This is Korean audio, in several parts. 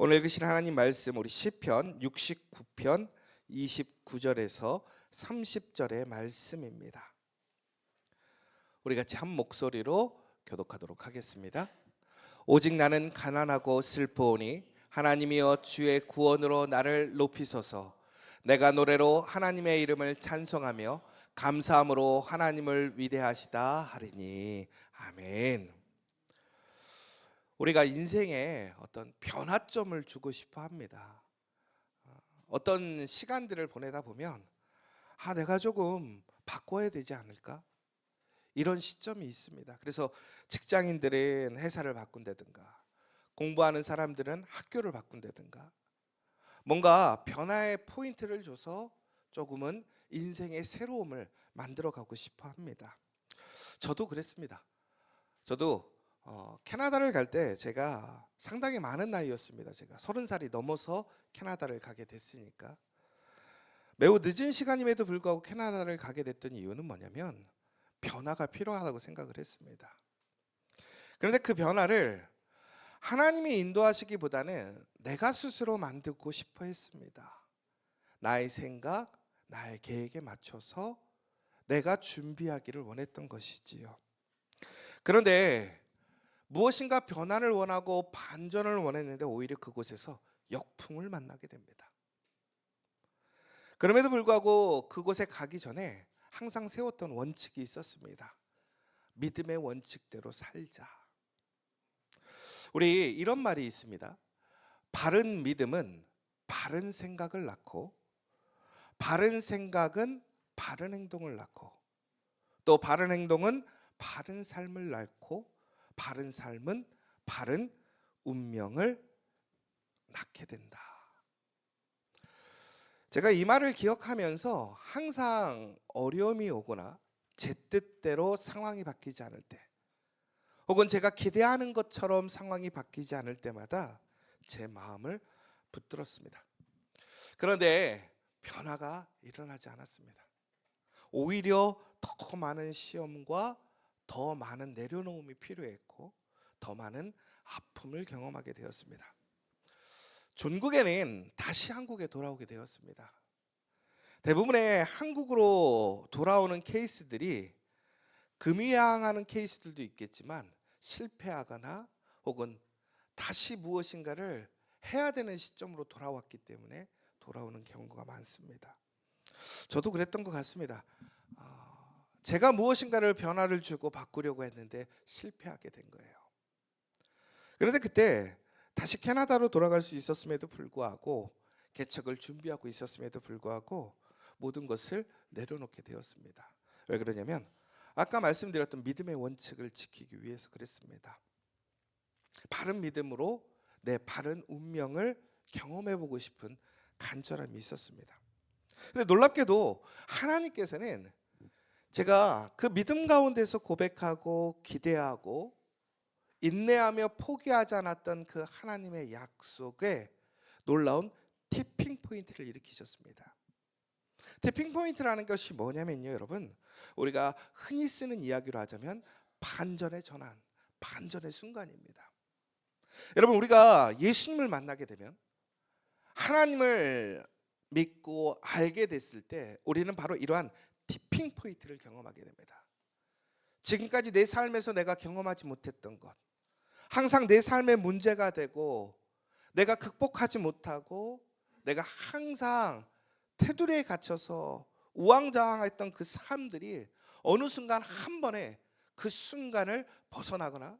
오늘 읽으신 하나님 말씀 우리 시편 69편 29절에서 30절의 말씀입니다. 우리 같이 한 목소리로 교독하도록 하겠습니다. 오직 나는 가난하고 슬퍼오니 하나님이여 주의 구원으로 나를 높이소서. 내가 노래로 하나님의 이름을 찬송하며 감사함으로 하나님을 위대하시다 하리니 아멘. 우리가 인생에 어떤 변화점을 주고 싶어 합니다. 어, 어떤 시간들을 보내다 보면 아 내가 조금 바꿔야 되지 않을까? 이런 시점이 있습니다. 그래서 직장인들은 회사를 바꾼다든가 공부하는 사람들은 학교를 바꾼다든가 뭔가 변화의 포인트를 줘서 조금은 인생의 새로움을 만들어 가고 싶어 합니다. 저도 그랬습니다. 저도 어, 캐나다를 갈 때 제가 상당히 많은 나이였습니다. 제가 서른 살이 넘어서 캐나다를 가게 됐으니까 매우 늦은 시간임에도 불구하고 캐나다를 가게 됐던 이유는 뭐냐면 변화가 필요하다고 생각을 했습니다. 그런데 그 변화를 하나님이 인도하시기보다는 내가 스스로 만들고 싶어 했습니다. 나의 생각, 나의 계획에 맞춰서 내가 준비하기를 원했던 것이지요. 그런데 무엇인가 변화를 원하고 반전을 원했는데 오히려 그곳에서 역풍을 만나게 됩니다. 그럼에도 불구하고 그곳에 가기 전에 항상 세웠던 원칙이 있었습니다. 믿음의 원칙대로 살자. 우리 이런 말이 있습니다. 바른 믿음은 바른 생각을 낳고 바른 생각은 바른 행동을 낳고 또 바른 행동은 바른 삶을 낳고 바른 삶은 바른 운명을 낳게 된다. 제가 이 말을 기억하면서 항상 어려움이 오거나 제 뜻대로 상황이 바뀌지 않을 때 혹은 제가 기대하는 것처럼 상황이 바뀌지 않을 때마다 제 마음을 붙들었습니다. 그런데 변화가 일어나지 않았습니다. 오히려 더 많은 시험과 더 많은 내려놓음이 필요했고 더 많은 아픔을 경험하게 되었습니다. 존국에는 다시 한국에 돌아오게 되었습니다. 대부분의 한국으로 돌아오는 케이스들이 금이양하는 케이스들도 있겠지만 실패하거나 혹은 다시 무엇인가를 해야 되는 시점으로 돌아왔기 때문에 돌아오는 경우가 많습니다. 저도 그랬던 것 같습니다. 어, 제가 무엇인가를 변화를 주고 바꾸려고 했는데 실패하게 된 거예요. 그런데 그때 다시 캐나다로 돌아갈 수 있었음에도 불구하고 개척을 준비하고 있었음에도 불구하고 모든 것을 내려놓게 되었습니다. 왜 그러냐면 아까 말씀드렸던 믿음의 원칙을 지키기 위해서 그랬습니다. 바른 믿음으로 내 바른 운명을 경험해 보고 싶은 간절함이 있었습니다. 근데 놀랍게도 하나님께서는 제가 그 믿음 가운데서 고백하고 기대하고 인내하며 포기하지 않았던 그 하나님의 약속에 놀라운 티핑 포인트를 일으키셨습니다. 티핑 포인트라는 것이 뭐냐면요, 여러분. 우리가 흔히 쓰는 이야기로 하자면 반전의 전환, 반전의 순간입니다. 여러분, 우리가 예수님을 만나게 되면 하나님을 믿고 알게 됐을 때 우리는 바로 이러한 티핑 포인트를 경험하게 됩니다. 지금까지 내 삶에서 내가 경험하지 못했던 것, 항상 내 삶의 문제가 되고 내가 극복하지 못하고 내가 항상 테두리에 갇혀서 우왕좌왕했던 그 삶들이 어느 순간 한 번에 그 순간을 벗어나거나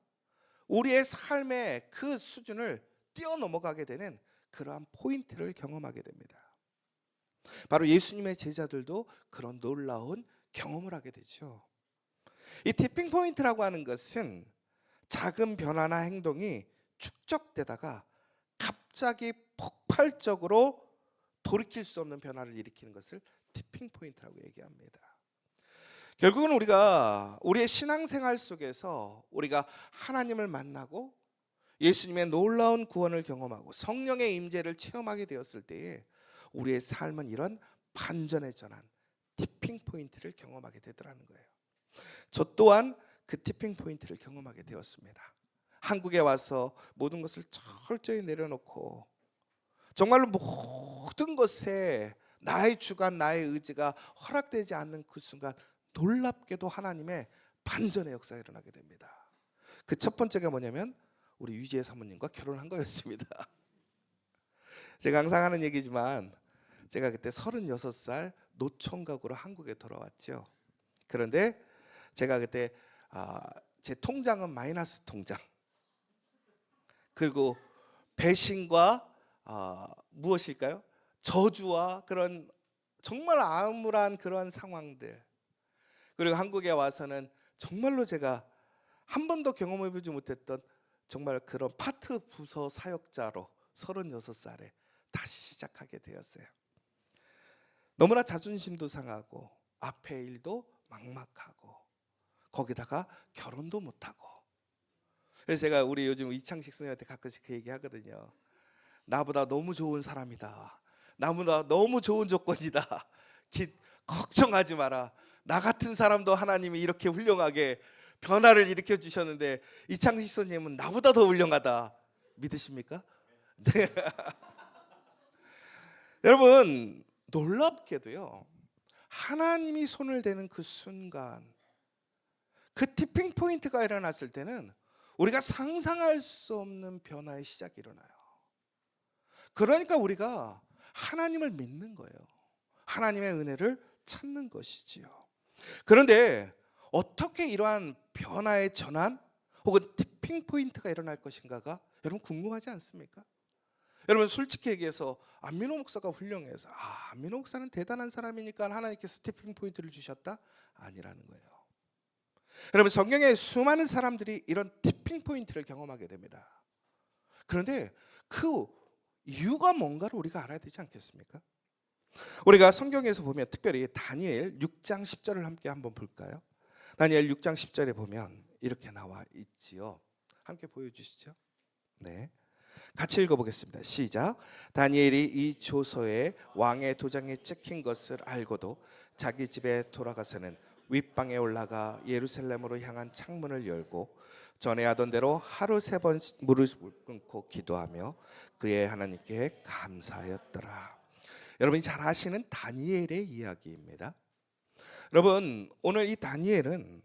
우리의 삶의 그 수준을 뛰어넘어가게 되는 그러한 포인트를 경험하게 됩니다. 바로 예수님의 제자들도 그런 놀라운 경험을 하게 되죠. 이 티핑 포인트라고 하는 것은 작은 변화나 행동이 축적되다가 갑자기 폭발적으로 돌이킬 수 없는 변화를 일으키는 것을 티핑 포인트라고 얘기합니다. 결국은 우리가 우리의 신앙생활 속에서 우리가 하나님을 만나고 예수님의 놀라운 구원을 경험하고 성령의 임재를 체험하게 되었을 때에 우리의 삶은 이런 반전의 전환, 티핑 포인트를 경험하게 되더라는 거예요. 저 또한 그 티핑 포인트를 경험하게 되었습니다. 한국에 와서 모든 것을 철저히 내려놓고 정말로 모든 것에 나의 주관, 나의 의지가 허락되지 않는 그 순간 놀랍게도 하나님의 반전의 역사가 일어나게 됩니다. 그 첫 번째가 뭐냐면 우리 유지혜 사모님과 결혼한 거였습니다. 제가 항상 하는 얘기지만 제가 그때 36살 노총각으로 한국에 돌아왔죠. 그런데 제가 그때 아, 제 통장은 마이너스 통장. 그리고 배신과 아, 무엇일까요? 저주와 그런 정말 암울한 그런 상황들. 그리고 한국에 와서는 정말로 제가 한 번도 경험해 보지 못했던 정말 그런 파트 부서 사역자로 36살에 다시 시작하게 되었어요. 너무나 자존심도 상하고 앞에 일도 막막하고 거기다가 결혼도 못하고 그래서 제가 우리 요즘 이창식 선생님한테 가끔씩 그 얘기 하거든요. 나보다 너무 좋은 사람이다. 나보다 너무 좋은 조건이다. 기, 걱정하지 마라. 나 같은 사람도 하나님이 이렇게 훌륭하게 변화를 일으켜 주셨는데 이창식 선생님은 나보다 더 훌륭하다. 믿으십니까? 네. 여러분 놀랍게도요. 하나님이 손을 대는 그 순간 그 티핑 포인트가 일어났을 때는 우리가 상상할 수 없는 변화의 시작이 일어나요. 그러니까 우리가 하나님을 믿는 거예요. 하나님의 은혜를 찾는 것이지요. 그런데 어떻게 이러한 변화의 전환 혹은 티핑 포인트가 일어날 것인가가 여러분 궁금하지 않습니까? 여러분 솔직히 얘기해서 안민호 목사가 훌륭해서 아, 안민호 목사는 대단한 사람이니까 하나님께서 티핑 포인트를 주셨다 아니라는 거예요. 여러분 성경에 수많은 사람들이 이런 티핑 포인트를 경험하게 됩니다. 그런데 그 이유가 뭔가를 우리가 알아야 되지 않겠습니까? 우리가 성경에서 보면 특별히 다니엘 6장 10절을 함께 한번 볼까요? 다니엘 6장 10절에 보면 이렇게 나와 있지요. 함께 보여 주시죠. 네. 같이 읽어보겠습니다. 시작. 다니엘이 이 조서에 왕의 도장에 찍힌 것을 알고도 자기 집에 돌아가서는 윗방에 올라가 예루살렘으로 향한 창문을 열고 전에 하던 대로 하루 세 번 무릎을 꿇고 기도하며 그의 하나님께 감사하였더라. 여러분이 잘 아시는 다니엘의 이야기입니다. 여러분 오늘 이 다니엘은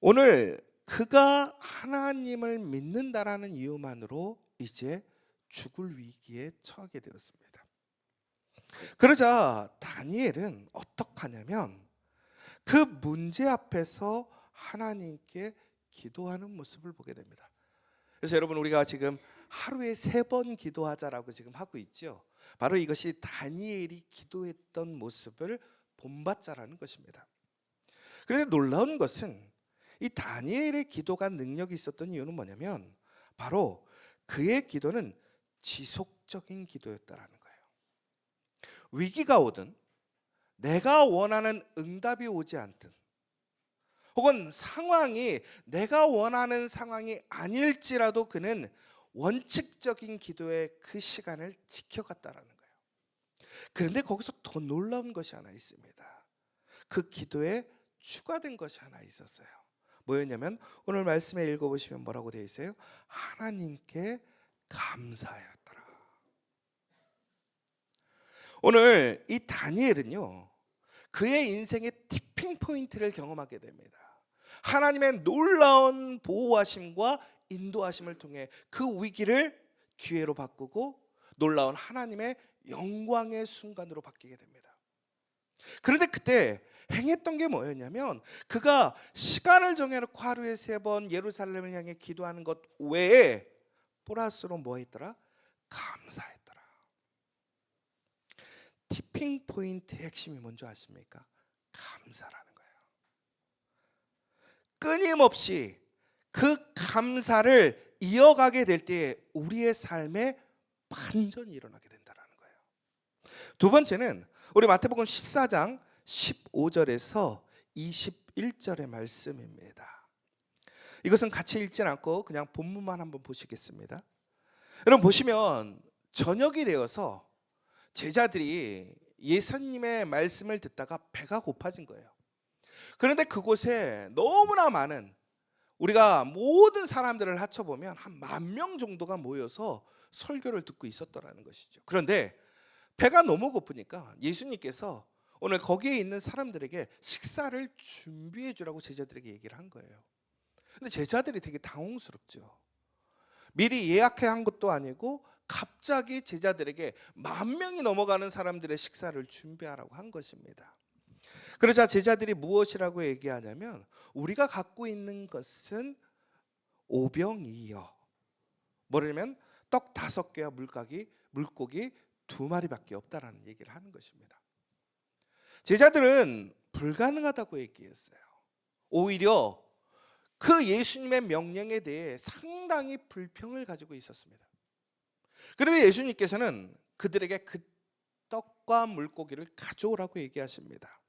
오늘 그가 하나님을 믿는다라는 이유만으로 이제 죽을 위기에 처하게 되었습니다. 그러자 다니엘은 어떡하냐면 그 문제 앞에서 하나님께 기도하는 모습을 보게 됩니다. 그래서 여러분 우리가 지금 하루에 세 번 기도하자라고 지금 하고 있죠. 바로 이것이 다니엘이 기도했던 모습을 본받자라는 것입니다. 그런데 놀라운 것은 이 다니엘의 기도가 능력이 있었던 이유는 뭐냐면 바로 그의 기도는 지속적인 기도였다라는 거예요. 위기가 오든 내가 원하는 응답이 오지 않든 혹은 상황이 내가 원하는 상황이 아닐지라도 그는 원칙적인 기도의 그 시간을 지켜갔다라는 거예요. 그런데 거기서 더 놀라운 것이 하나 있습니다. 그 기도에 추가된 것이 하나 있었어요. 뭐였냐면 오늘 말씀에 읽어보시면 뭐라고 되어 있어요? 하나님께 감사하였더라. 오늘 이 다니엘은요 그의 인생의 티핑 포인트를 경험하게 됩니다. 하나님의 놀라운 보호하심과 인도하심을 통해 그 위기를 기회로 바꾸고 놀라운 하나님의 영광의 순간으로 바뀌게 됩니다. 그런데 그때 행했던 게 뭐였냐면 그가 시간을 정해놓고 하루에 세 번 예루살렘을 향해 기도하는 것 외에 플러스로 뭐 했더라? 감사했더라. 티핑 포인트의 핵심이 뭔지 아십니까? 감사라는 거예요. 끊임없이 그 감사를 이어가게 될 때에 우리의 삶에 반전이 일어나게 된다는 거예요. 두 번째는 우리 마태복음 14장 15절에서 21절의 말씀입니다. 이것은 같이 읽진 않고 그냥 본문만 한번 보시겠습니다. 여러분 보시면 저녁이 되어서 제자들이 예수님의 말씀을 듣다가 배가 고파진 거예요. 그런데 그곳에 너무나 많은 우리가 모든 사람들을 합쳐보면 한 만 명 정도가 모여서 설교를 듣고 있었더라는 것이죠. 그런데 배가 너무 고프니까 예수님께서 오늘 거기에 있는 사람들에게 식사를 준비해 주라고 제자들에게 얘기를 한 거예요. 근데 제자들이 되게 당황스럽죠. 미리 예약한 것도 아니고 갑자기 제자들에게 만 명이 넘어가는 사람들의 식사를 준비하라고 한 것입니다. 그러자 제자들이 무엇이라고 얘기하냐면 우리가 갖고 있는 것은 오병이요. 뭐냐면 떡 다섯 개와 물고기 물고기 두 마리밖에 없다라는 얘기를 하는 것입니다. 제자들은 불가능하다고 얘기했어요. 오히려 그 예수님의 명령에 대해 상당히 불평을 가지고 있었습니다. 그런데 예수님께서는 그들에게 그 떡과 물고기를 가져오라고 얘기하십니다.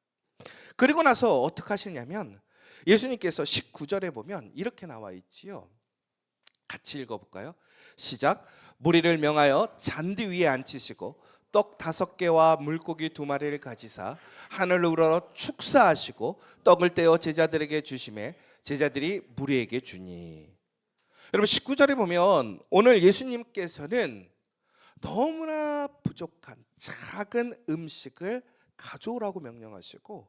그리고 나서 어떻게 하시냐면 예수님께서 19절에 보면 이렇게 나와 있지요. 같이 읽어볼까요? 시작. 무리를 명하여 잔디 위에 앉히시고 떡 다섯 개와 물고기 두 마리를 가지사 하늘을 우러러 축사하시고 떡을 떼어 제자들에게 주심에 제자들이 무리에게 주니. 여러분 19절에 보면 오늘 예수님께서는 너무나 부족한 작은 음식을 가져오라고 명령하시고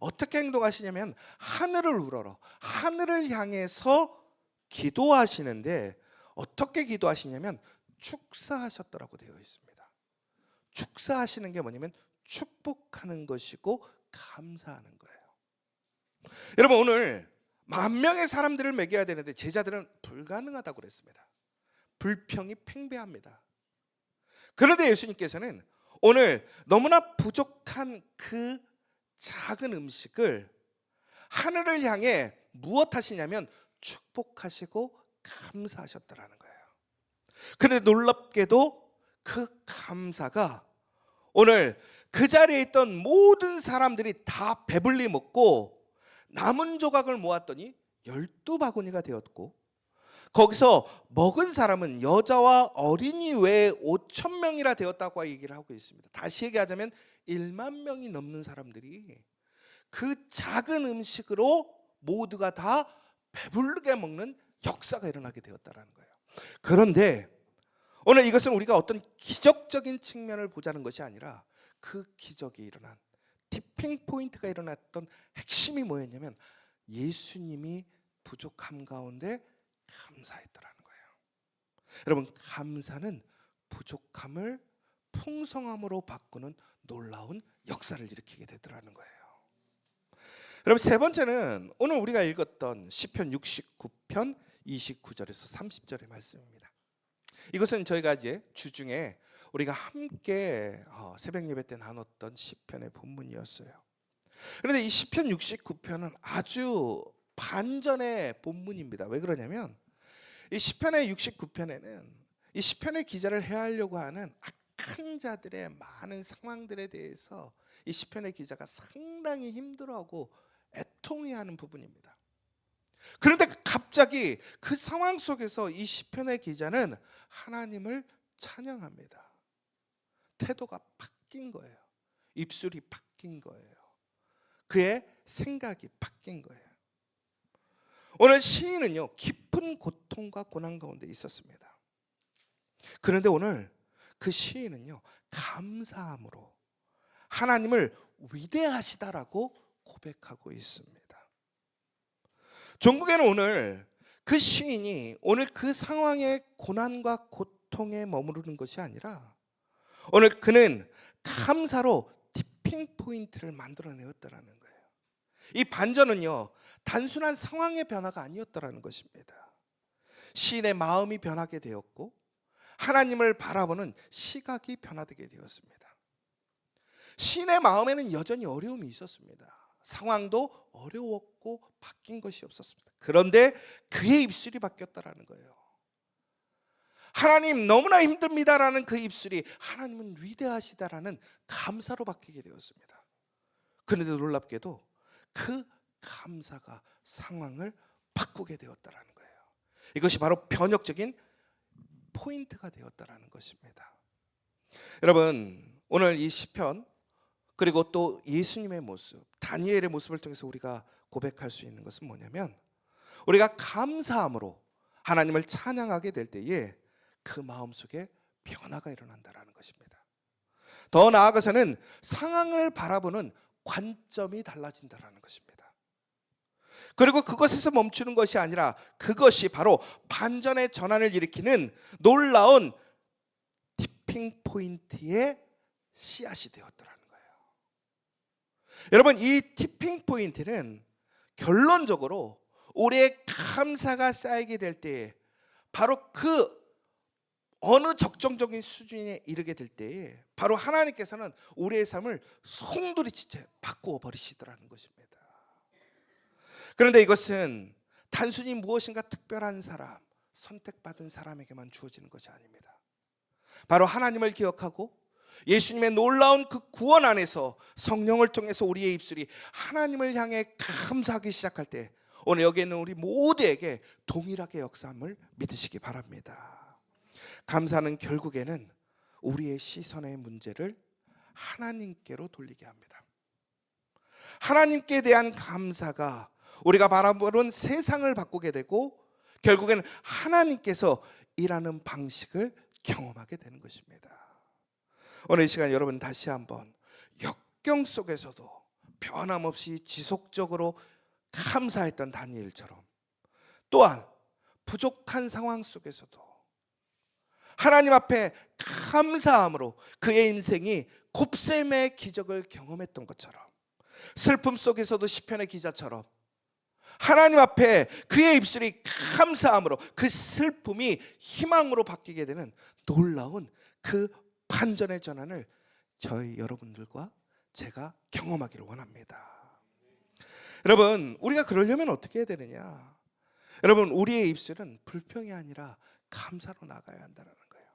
어떻게 행동하시냐면 하늘을 우러러 하늘을 향해서 기도하시는데 어떻게 기도하시냐면 축사하셨더라고 되어 있습니다. 축사하시는 게 뭐냐면 축복하는 것이고 감사하는 거예요. 여러분 오늘 만 명의 사람들을 먹여야 되는데 제자들은 불가능하다고 그랬습니다. 불평이 팽배합니다. 그런데 예수님께서는 오늘 너무나 부족한 그 작은 음식을 하늘을 향해 무엇 하시냐면 축복하시고 감사하셨다라는 거예요. 그런데 놀랍게도 그 감사가 오늘 그 자리에 있던 모든 사람들이 다 배불리 먹고 남은 조각을 모았더니 열두 바구니가 되었고 거기서 먹은 사람은 여자와 어린이 외에 5천 명이라 되었다고 얘기를 하고 있습니다. 다시 얘기하자면 1만 명이 넘는 사람들이 그 작은 음식으로 모두가 다 배부르게 먹는 역사가 일어나게 되었다라는 거예요. 그런데 오늘 이것은 우리가 어떤 기적적인 측면을 보자는 것이 아니라 그 기적이 일어난 티핑 포인트가 일어났던 핵심이 뭐였냐면 예수님이 부족함 가운데 감사했더라는 거예요. 여러분 감사는 부족함을 풍성함으로 바꾸는 놀라운 역사를 일으키게 되더라는 거예요. 여러분 세 번째는 오늘 우리가 읽었던 시편 69편 29절에서 30절의 말씀입니다. 이것은 저희가 이제 주중에 우리가 함께 어, 새벽 예배 때 나눴던 시편의 본문이었어요. 그런데 이 시편 69편은 아주 반전의 본문입니다. 왜 그러냐면 이 시편의 69편에는 이 시편의 기자를 해하려고 하는 악한 자들의 많은 상황들에 대해서 이 시편의 기자가 상당히 힘들어하고 애통해하는 부분입니다. 그런데 갑자기 그 상황 속에서 이 시편의 기자는 하나님을 찬양합니다. 태도가 바뀐 거예요. 입술이 바뀐 거예요. 그의 생각이 바뀐 거예요. 오늘 시인은요 깊은 고통과 고난 가운데 있었습니다. 그런데 오늘 그 시인은요 감사함으로 하나님을 위대하시다라고 고백하고 있습니다. 종국에는 오늘 그 시인이 오늘 그 상황의 고난과 고통에 머무르는 것이 아니라 오늘 그는 감사로 티핑 포인트를 만들어내었다라는 거예요. 이 반전은요 단순한 상황의 변화가 아니었다라는 것입니다. 시인의 마음이 변하게 되었고 하나님을 바라보는 시각이 변화되게 되었습니다. 시인의 마음에는 여전히 어려움이 있었습니다. 상황도 어려웠고 바뀐 것이 없었습니다. 그런데 그의 입술이 바뀌었다라는 거예요. 하나님 너무나 힘듭니다라는 그 입술이 하나님은 위대하시다라는 감사로 바뀌게 되었습니다. 그런데 놀랍게도 그 감사가 상황을 바꾸게 되었다라는 거예요. 이것이 바로 변혁적인 포인트가 되었다라는 것입니다. 여러분 오늘 이 시편 그리고 또 예수님의 모습, 다니엘의 모습을 통해서 우리가 고백할 수 있는 것은 뭐냐면 우리가 감사함으로 하나님을 찬양하게 될 때에 그 마음 속에 변화가 일어난다라는 것입니다. 더 나아가서는 상황을 바라보는 관점이 달라진다라는 것입니다. 그리고 그것에서 멈추는 것이 아니라 그것이 바로 반전의 전환을 일으키는 놀라운 티핑 포인트의 씨앗이 되었더라는 거예요. 여러분 이 티핑 포인트는 결론적으로 우리의 감사가 쌓이게 될 때에 바로 그 어느 적정적인 수준에 이르게 될 때에 바로 하나님께서는 우리의 삶을 송두리째 바꾸어 버리시더라는 것입니다. 그런데 이것은 단순히 무엇인가 특별한 사람, 선택받은 사람에게만 주어지는 것이 아닙니다. 바로 하나님을 기억하고 예수님의 놀라운 그 구원 안에서 성령을 통해서 우리의 입술이 하나님을 향해 감사하기 시작할 때 오늘 여기 있는 우리 모두에게 동일하게 역사함을 믿으시기 바랍니다. 감사는 결국에는 우리의 시선의 문제를 하나님께로 돌리게 합니다. 하나님께 대한 감사가 우리가 바라보는 세상을 바꾸게 되고 결국에는 하나님께서 일하는 방식을 경험하게 되는 것입니다. 오늘 이 시간 여러분 다시 한번 역경 속에서도 변함없이 지속적으로 감사했던 다니엘처럼 또한 부족한 상황 속에서도 하나님 앞에 감사함으로 그의 인생이 곱셈의 기적을 경험했던 것처럼 슬픔 속에서도 시편의 기자처럼 하나님 앞에 그의 입술이 감사함으로 그 슬픔이 희망으로 바뀌게 되는 놀라운 그 반전의 전환을 저희 여러분들과 제가 경험하기를 원합니다. 여러분, 우리가 그러려면 어떻게 해야 되느냐? 여러분, 우리의 입술은 불평이 아니라 감사로 나가야 한다는 거예요.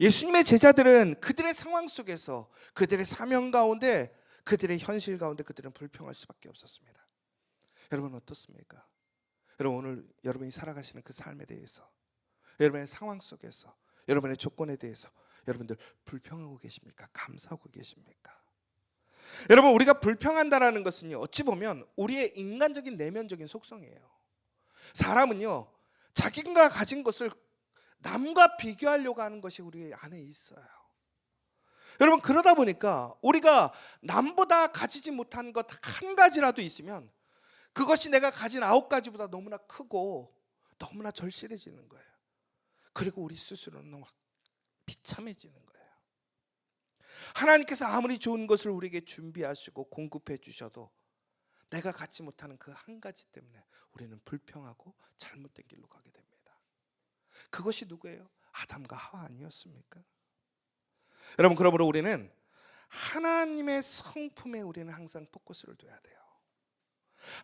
예수님의 제자들은 그들의 상황 속에서 그들의 사명 가운데 그들의 현실 가운데 그들은 불평할 수밖에 없었습니다. 여러분 어떻습니까? 여러분 오늘 여러분이 살아가시는 그 삶에 대해서 여러분의 상황 속에서 여러분의 조건에 대해서 여러분들 불평하고 계십니까? 감사하고 계십니까? 여러분 우리가 불평한다라는 것은요 어찌 보면 우리의 인간적인 내면적인 속성이에요. 사람은요 자기가 가진 것을 남과 비교하려고 하는 것이 우리 안에 있어요. 여러분 그러다 보니까 우리가 남보다 가지지 못한 것 한 가지라도 있으면 그것이 내가 가진 아홉 가지보다 너무나 크고 너무나 절실해지는 거예요. 그리고 우리 스스로는 비참해지는 거예요. 하나님께서 아무리 좋은 것을 우리에게 준비하시고 공급해 주셔도 내가 갖지 못하는 그 한 가지 때문에 우리는 불평하고 잘못된 길로 가게 됩니다. 그것이 누구예요? 아담과 하와 아니었습니까? 여러분 그러므로 우리는 하나님의 성품에 우리는 항상 포커스를 둬야 돼요.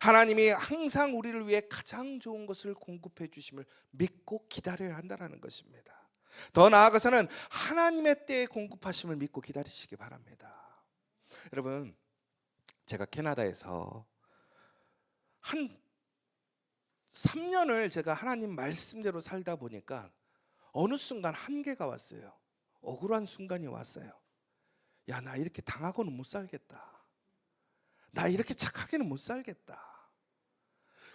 하나님이 항상 우리를 위해 가장 좋은 것을 공급해 주심을 믿고 기다려야 한다는 것입니다. 더 나아가서는 하나님의 때에 공급하심을 믿고 기다리시기 바랍니다. 여러분, 제가 캐나다에서 한 3년을 제가 하나님 말씀대로 살다 보니까 어느 순간 한계가 왔어요. 억울한 순간이 왔어요. 야, 나 이렇게 당하고는 못 살겠다. 나 이렇게 착하게는 못 살겠다.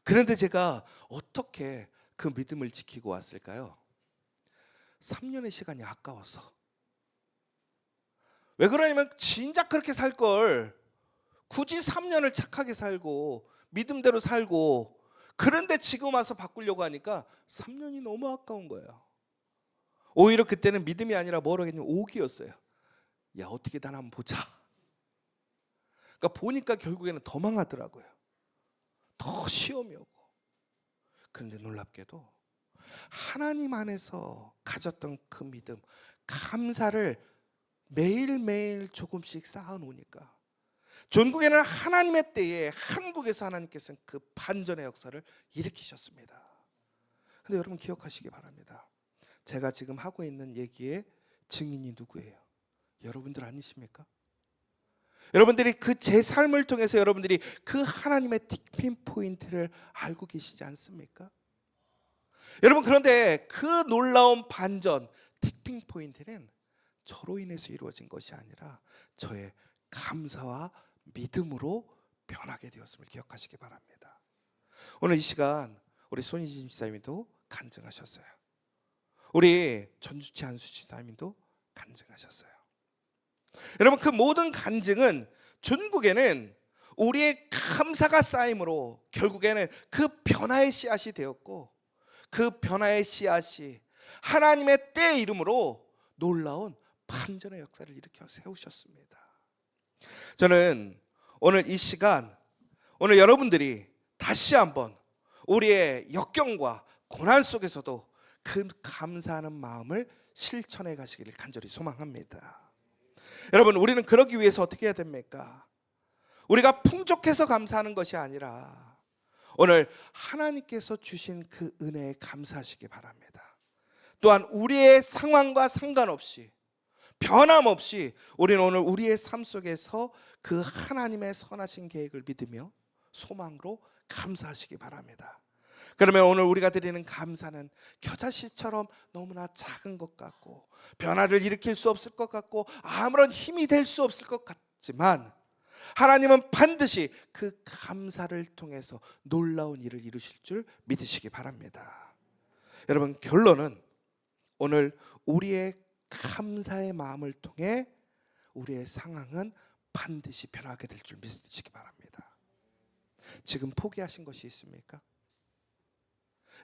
그런데 제가 어떻게 그 믿음을 지키고 왔을까요? 3년의 시간이 아까워서. 왜 그러냐면 진작 그렇게 살 걸 굳이 3년을 착하게 살고 믿음대로 살고 그런데 지금 와서 바꾸려고 하니까 3년이 너무 아까운 거예요. 오히려 그때는 믿음이 아니라 뭐라겠냐면 오기였어요. 야 어떻게 난 한번 보자. 그러니까 보니까 결국에는 더 망하더라고요. 더 시험이 오고. 그런데 놀랍게도 하나님 안에서 가졌던 그 믿음, 감사를 매일매일 조금씩 쌓아 놓으니까 전국에는 하나님의 때에 한국에서 하나님께서는 그 반전의 역사를 일으키셨습니다. 근데 여러분 기억하시기 바랍니다. 제가 지금 하고 있는 얘기의 증인이 누구예요? 여러분들 아니십니까? 여러분들이 그 제 삶을 통해서 여러분들이 그 하나님의 틱핀 포인트를 알고 계시지 않습니까? 여러분 그런데 그 놀라운 반전 틱핑 포인트는 저로 인해서 이루어진 것이 아니라 저의 감사와 믿음으로 변하게 되었음을 기억하시기 바랍니다. 오늘 이 시간 우리 손희진 집사님도 간증하셨어요. 우리 전주치 한수 집사님도 간증하셨어요. 여러분 그 모든 간증은 전국에는 우리의 감사가 쌓임으로 결국에는 그 변화의 씨앗이 되었고 그 변화의 씨앗이 하나님의 때 이름으로 놀라운 반전의 역사를 일으켜 세우셨습니다. 저는 오늘 이 시간 오늘 여러분들이 다시 한번 우리의 역경과 고난 속에서도 그 감사하는 마음을 실천해 가시기를 간절히 소망합니다. 여러분 우리는 그러기 위해서 어떻게 해야 됩니까? 우리가 풍족해서 감사하는 것이 아니라 오늘 하나님께서 주신 그 은혜에 감사하시기 바랍니다. 또한 우리의 상황과 상관없이 변함없이 우리는 오늘 우리의 삶 속에서 그 하나님의 선하신 계획을 믿으며 소망으로 감사하시기 바랍니다. 그러면 오늘 우리가 드리는 감사는 겨자씨처럼 너무나 작은 것 같고 변화를 일으킬 수 없을 것 같고 아무런 힘이 될 수 없을 것 같지만 하나님은 반드시 그 감사를 통해서 놀라운 일을 이루실 줄 믿으시기 바랍니다. 여러분 결론은 오늘 우리의 감사의 마음을 통해 우리의 상황은 반드시 변하게 될 줄 믿으시기 바랍니다. 지금 포기하신 것이 있습니까?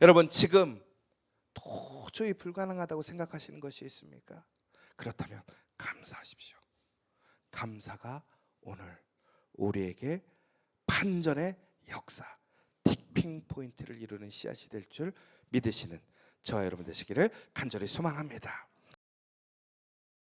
여러분 지금 도저히 불가능하다고 생각하시는 것이 있습니까? 그렇다면 감사하십시오. 감사가 오늘 우리에게 반전의 역사, 티핑 포인트를 이루는 씨앗이 될 줄 믿으시는 저와 여러분 되시기를 간절히 소망합니다.